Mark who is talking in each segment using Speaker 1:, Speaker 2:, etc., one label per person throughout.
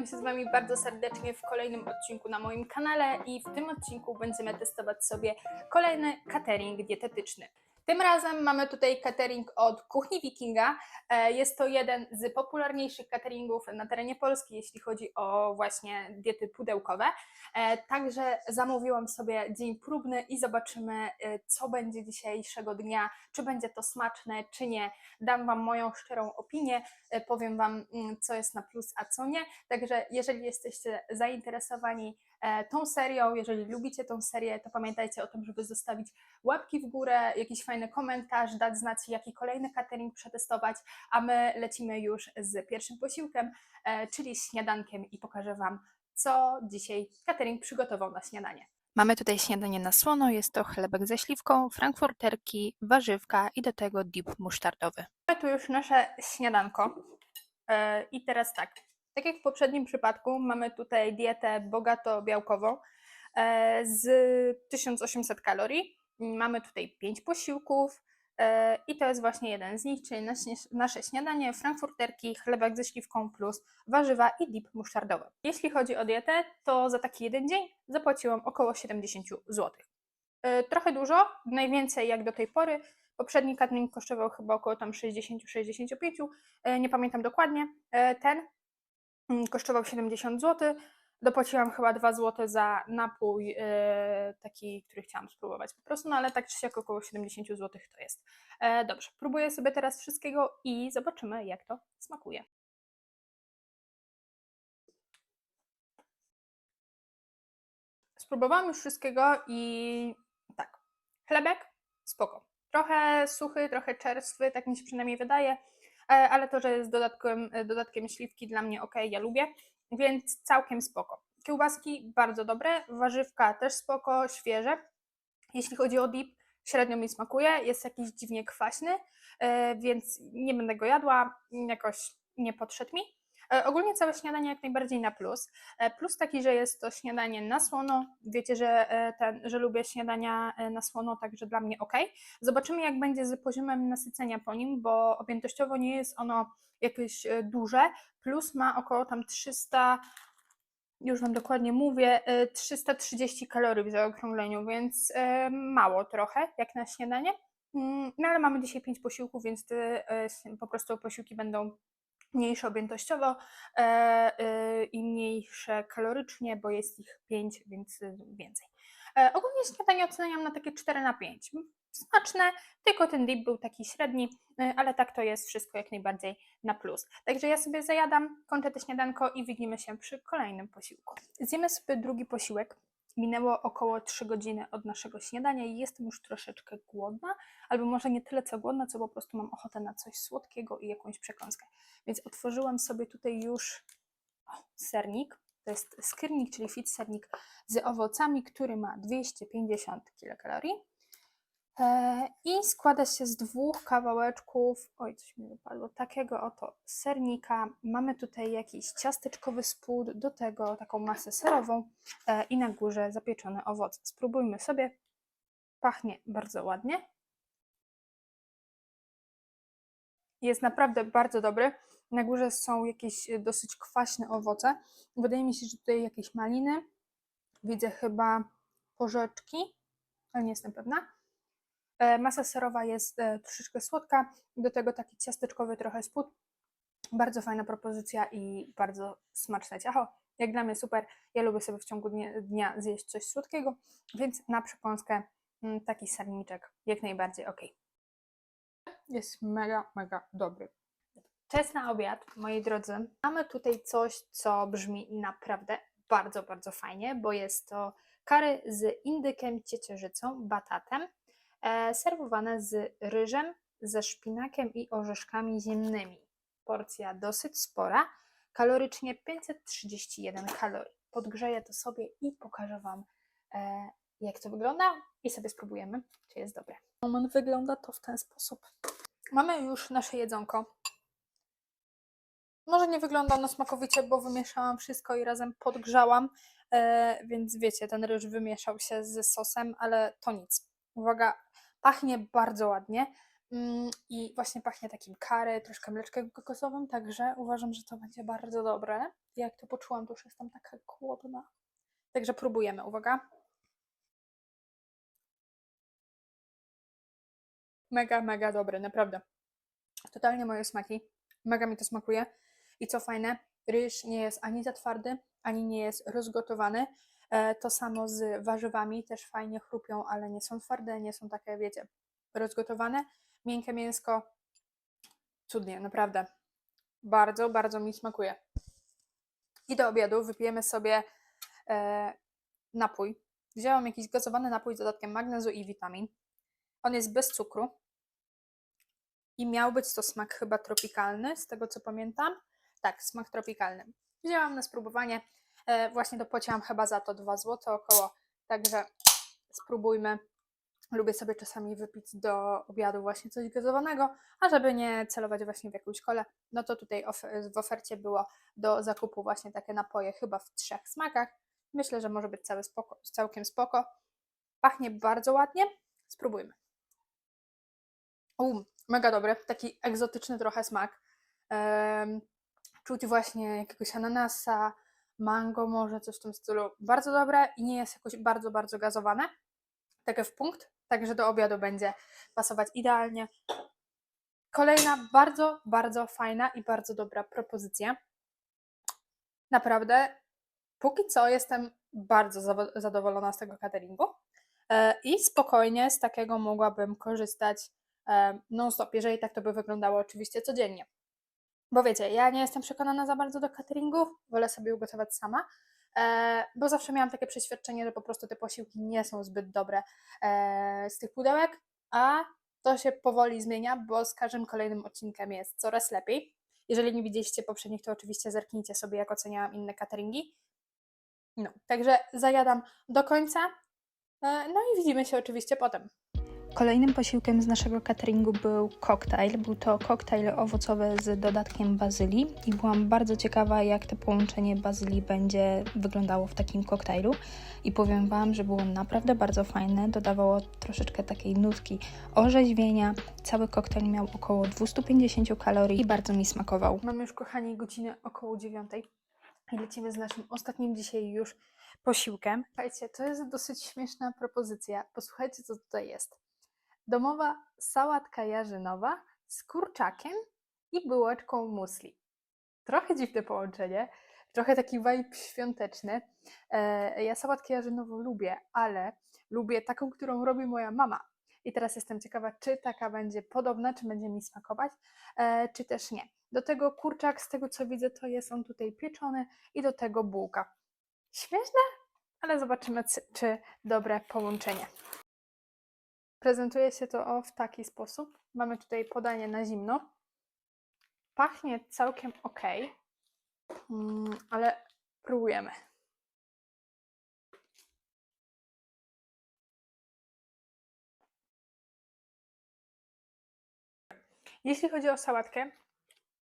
Speaker 1: witam się z Wami bardzo serdecznie w kolejnym odcinku na moim kanale i w tym odcinku będziemy testować sobie kolejny catering dietetyczny. Tym razem mamy tutaj catering od Kuchni Wikinga. E, Jest to jeden z popularniejszych cateringów na terenie Polski, jeśli chodzi o właśnie diety pudełkowe. E, Także zamówiłam sobie dzień próbny i zobaczymy, e, co będzie dzisiejszego dnia, czy będzie to smaczne, czy nie. Dam Wam moją szczerą opinię, powiem Wam, mm, co jest na plus, a co nie. Także jeżeli jesteście zainteresowani tą serią, jeżeli lubicie tą serię, to pamiętajcie o tym, żeby zostawić łapki w górę, jakiś fajny komentarz, dać znać, jaki kolejny catering przetestować, a my lecimy już z pierwszym posiłkiem, e, czyli śniadankiem i pokażę Wam, co dzisiaj catering przygotował na śniadanie. Mamy tutaj śniadanie na słono, jest to chlebek ze śliwką, frankfurterki, warzywka i do tego dip musztardowy. Mamy tu już nasze śniadanko E, i teraz tak, tak jak w poprzednim przypadku mamy tutaj dietę bogato białkową e, z 1800 kalorii. Mamy tutaj 5 posiłków e, i to jest właśnie jeden z nich, czyli nasze, śniadanie, frankfurterki, chlebek ze śliwką plus warzywa i dip musztardowy. Jeśli chodzi o dietę, to za taki jeden dzień zapłaciłam około 70 zł. E, Trochę dużo, najwięcej jak do tej pory. Poprzedni catering kosztował chyba około tam 60-65, e, nie pamiętam dokładnie. Ten kosztował 70 zł. Dopłaciłam chyba 2 zł za napój, e, taki, który chciałam spróbować po prostu, no ale tak czy siak około 70 zł to jest. E, Dobrze, próbuję sobie teraz wszystkiego i zobaczymy, jak to smakuje. Spróbowałam już wszystkiego i tak, chlebek spoko. Trochę suchy, trochę czerstwy, tak mi się przynajmniej wydaje, ale to, że jest dodatkiem, e, dodatkiem śliwki dla mnie ok, ja lubię, więc całkiem spoko. Kiełbaski bardzo dobre, warzywka też spoko, świeże. Jeśli chodzi o dip, średnio mi smakuje, jest jakiś dziwnie kwaśny, e, więc nie będę go jadła, jakoś nie podszedł mi. E, Ogólnie całe śniadanie jak najbardziej na plus. E, Plus taki, że jest to śniadanie na słono. Wiecie, że, e, ten, że lubię śniadania na słono, także dla mnie ok. Zobaczymy, jak będzie z poziomem nasycenia po nim, bo objętościowo nie jest ono jakieś duże. Plus ma około tam 300, już Wam dokładnie mówię, e, 330 kalorii w zaokrągleniu, więc mało trochę, jak na śniadanie. Mm, No ale mamy dzisiaj 5 posiłków, więc po prostu posiłki będą mniejsze objętościowo e, e, i mniejsze kalorycznie, bo jest ich 5, więc e, więcej. E, ogólnie śniadanie oceniam na takie 4 na 5. Smaczne, tylko ten dip był taki średni, ale tak to jest wszystko jak najbardziej na plus. Także ja sobie zajadam, kończę to śniadanko i widzimy się przy kolejnym posiłku. Zjemy sobie drugi posiłek. Minęło około 3 godziny od naszego śniadania i jestem już troszeczkę głodna, albo może nie tyle co głodna, co po prostu mam ochotę na coś słodkiego i jakąś przekąskę. Więc otworzyłam sobie tutaj już o, sernik. To jest skiernik, czyli fit sernik z owocami, który ma 250 kilokalorii. E, I składa się z dwóch kawałeczków, oj, coś mi wypadło, takiego oto sernika. Mamy tutaj jakiś ciasteczkowy spód, do tego taką masę serową e, i na górze zapieczone owoce. Spróbujmy sobie. Pachnie bardzo ładnie. Jest naprawdę bardzo dobry. Na górze są jakieś e, dosyć kwaśne owoce. Wydaje mi się, że tutaj jakieś maliny. Widzę chyba porzeczki, ale nie jestem pewna. E, Masa serowa jest e, troszeczkę słodka, do tego taki ciasteczkowy trochę spód. Bardzo fajna propozycja i bardzo smaczne ciacho. Jak dla mnie super. Ja lubię sobie w ciągu dnia, zjeść coś słodkiego, więc na przekąskę mm, taki serniczek jak najbardziej ok. Jest mega, mega dobry. Czas na obiad, moi drodzy. Mamy tutaj coś, co brzmi naprawdę bardzo, bardzo fajnie, bo jest to kary z indykiem, ciecierzycą, batatem, serwowane z ryżem, ze szpinakiem i orzeszkami ziemnymi. Porcja dosyć spora, kalorycznie 531 kalorii. Podgrzeję to sobie i pokażę Wam, e, jak to wygląda i sobie spróbujemy, czy jest dobre. Moment wygląda to w ten sposób. Mamy już nasze jedzonko. Może nie wygląda ono smakowicie, bo wymieszałam wszystko i razem podgrzałam, e, więc wiecie, ten ryż wymieszał się z sosem, ale to nic. Uwaga, pachnie bardzo ładnie. Mm, I właśnie pachnie takim curry, troszkę mleczkiem kokosowym, także uważam, że to będzie bardzo dobre. Jak to poczułam, to już jestem taka głodna. Także próbujemy, uwaga. Mega, mega dobry, naprawdę. Totalnie moje smaki. Mega mi to smakuje. I co fajne, ryż nie jest ani za twardy, ani nie jest rozgotowany. E, to samo z warzywami, też fajnie chrupią, ale nie są twarde, nie są takie, wiecie, rozgotowane. Miękkie mięsko, cudnie, naprawdę. Bardzo, bardzo mi smakuje. I do obiadu wypijemy sobie e, napój. Wzięłam jakiś gazowany napój z dodatkiem magnezu i witamin. On jest bez cukru. I miał być to smak chyba tropikalny, z tego co pamiętam. Tak, smak tropikalny. Wzięłam na spróbowanie. E, właśnie dopłaciłam chyba za to 2 zł około. Także spróbujmy. Lubię sobie czasami wypić do obiadu właśnie coś gazowanego, a żeby nie celować właśnie w jakąś kolę, no to tutaj w ofercie było do zakupu właśnie takie napoje chyba w trzech smakach. Myślę, że może być cały spoko, całkiem spoko. Pachnie bardzo ładnie. Spróbujmy. Um, mega dobry, taki egzotyczny trochę smak. Em, czuć właśnie jakiegoś ananasa, mango może, coś w tym stylu. Bardzo dobre i nie jest jakoś bardzo, bardzo gazowane. Takie w punkt, także do obiadu będzie pasować idealnie. Kolejna bardzo, bardzo fajna i bardzo dobra propozycja. Naprawdę, póki co jestem bardzo zadowolona z tego cateringu e, i spokojnie z takiego mogłabym korzystać e, non-stop, jeżeli tak to by wyglądało oczywiście codziennie. Bo wiecie, ja nie jestem przekonana za bardzo do cateringów, wolę sobie ugotować sama, e, bo zawsze miałam takie przeświadczenie, że po prostu te posiłki nie są zbyt dobre e, z tych pudełek, a to się powoli zmienia, bo z każdym kolejnym odcinkiem jest coraz lepiej. Jeżeli nie widzieliście poprzednich, to oczywiście zerknijcie sobie, jak oceniałam inne cateringi. No, także zajadam do końca. E, No i widzimy się oczywiście potem. Kolejnym posiłkiem z naszego cateringu był koktajl. Był to koktajl owocowy z dodatkiem bazylii i byłam bardzo ciekawa, jak to połączenie bazylii będzie wyglądało w takim koktajlu. I powiem Wam, że było naprawdę bardzo fajne. Dodawało troszeczkę takiej nutki orzeźwienia. Cały koktajl miał około 250 kalorii i bardzo mi smakował. Mamy już, kochani, godzinę około dziewiątej i lecimy z naszym ostatnim dzisiaj już posiłkiem. Słuchajcie, to jest dosyć śmieszna propozycja. Posłuchajcie, co tutaj jest. Domowa sałatka jarzynowa z kurczakiem i bułeczką musli. Trochę dziwne połączenie, trochę taki vibe świąteczny. E, ja sałatkę jarzynową lubię, ale lubię taką, którą robi moja mama. I teraz jestem ciekawa, czy taka będzie podobna, czy będzie mi smakować, e, czy też nie. Do tego kurczak, z tego co widzę, to jest on tutaj pieczony i do tego bułka. Śmieszne, ale zobaczymy, czy dobre połączenie. Prezentuje się to o w taki sposób. Mamy tutaj podanie na zimno. Pachnie całkiem ok, mm, ale próbujemy. Jeśli chodzi o sałatkę,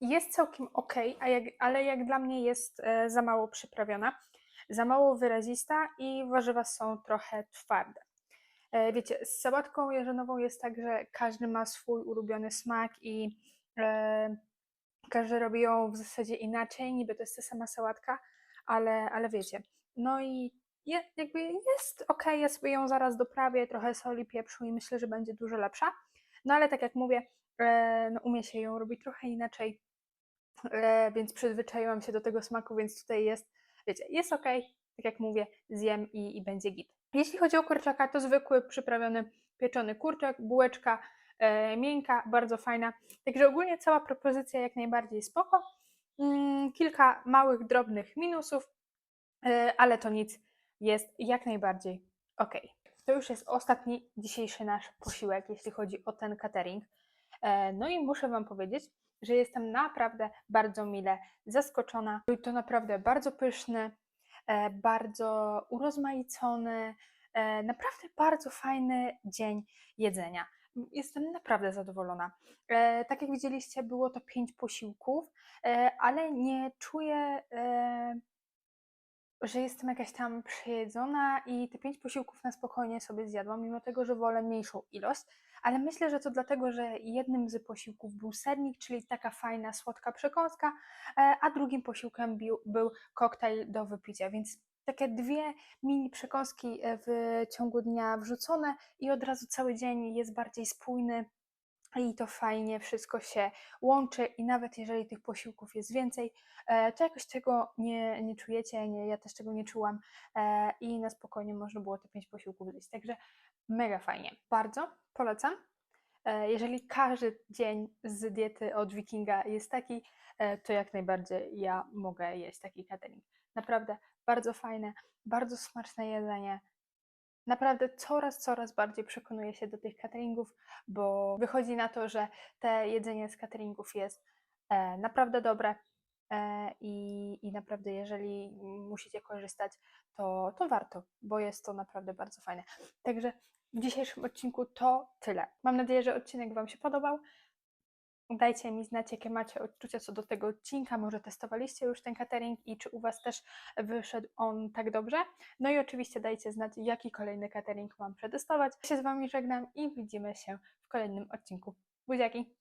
Speaker 1: jest całkiem ok, jak, ale jak dla mnie jest e, za mało przyprawiona, za mało wyrazista i warzywa są trochę twarde. E, Wiecie, z sałatką jarzynową jest tak, że każdy ma swój ulubiony smak i e, każdy robi ją w zasadzie inaczej, niby to jest ta sama sałatka, ale, ale wiecie. No i je, jakby jest ok, ja sobie ją zaraz doprawię, trochę soli, pieprzu i myślę, że będzie dużo lepsza. No ale tak jak mówię, e, no umie się ją robić trochę inaczej, e, więc przyzwyczaiłam się do tego smaku, więc tutaj jest, wiecie, jest ok, tak jak mówię, zjem i, i będzie git. Jeśli chodzi o kurczaka, to zwykły przyprawiony pieczony kurczak, bułeczka e, miękka, bardzo fajna. Także ogólnie cała propozycja jak najbardziej spoko. Mm, kilka małych, drobnych minusów, e, ale to nic, jest jak najbardziej ok. To już jest ostatni dzisiejszy nasz posiłek, jeśli chodzi o ten catering. E, No i muszę Wam powiedzieć, że jestem naprawdę bardzo mile zaskoczona. Był to naprawdę bardzo pyszny, bardzo urozmaicony, e, naprawdę bardzo fajny dzień jedzenia. Jestem naprawdę zadowolona. E, tak jak widzieliście, było to pięć posiłków, e, ale nie czuję e, że jestem jakaś tam przejedzona i te pięć posiłków na spokojnie sobie zjadłam, mimo tego, że wolę mniejszą ilość. Ale myślę, że to dlatego, że jednym z posiłków był sernik, czyli taka fajna, słodka przekąska, e, a drugim posiłkiem bił, był koktajl do wypicia, więc takie dwie mini przekąski e, w ciągu dnia wrzucone i od razu cały dzień jest bardziej spójny i to fajnie wszystko się łączy i nawet jeżeli tych posiłków jest więcej, e, to jakoś tego nie, nie czujecie, nie, ja też tego nie czułam e, i na spokojnie można było te pięć posiłków zjeść, także mega fajnie, bardzo polecam. E, Jeżeli każdy dzień z diety od Wikinga jest taki, to jak najbardziej ja mogę jeść taki catering. Naprawdę bardzo fajne, bardzo smaczne jedzenie. Naprawdę coraz, coraz bardziej przekonuję się do tych cateringów, bo wychodzi na to, że te jedzenie z cateringów jest e, naprawdę dobre e, i, i naprawdę jeżeli musicie korzystać, to, to warto, bo jest to naprawdę bardzo fajne. Także w dzisiejszym odcinku to tyle. Mam nadzieję, że odcinek Wam się podobał. Dajcie mi znać, jakie macie odczucia co do tego odcinka. Może testowaliście już ten catering i czy u Was też wyszedł on tak dobrze. No i oczywiście dajcie znać, jaki kolejny catering mam przetestować. Ja się z Wami żegnam i widzimy się w kolejnym odcinku. Buziaki!